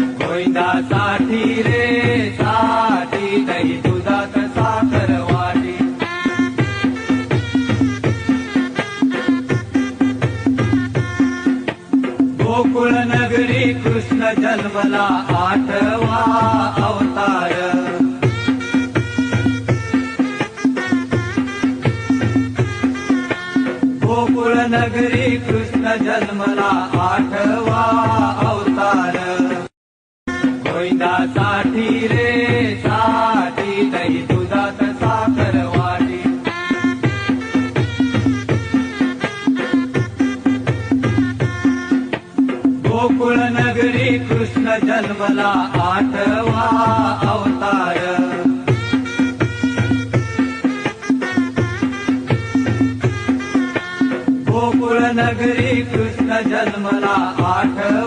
गोविंदासाठी रे साठी गोकुळ नगरी कृष्ण जन्मला आठवा अवतार. गोकुळ नगरी कृष्ण जन्मला आठवा गोविंदासाठी रे साठी तरी तुझा तसा करवाडी गोकुळ नगरी कृष्ण जन्मला आठवा अवतार. गोकुळ नगरी कृष्ण जन्मला आठवा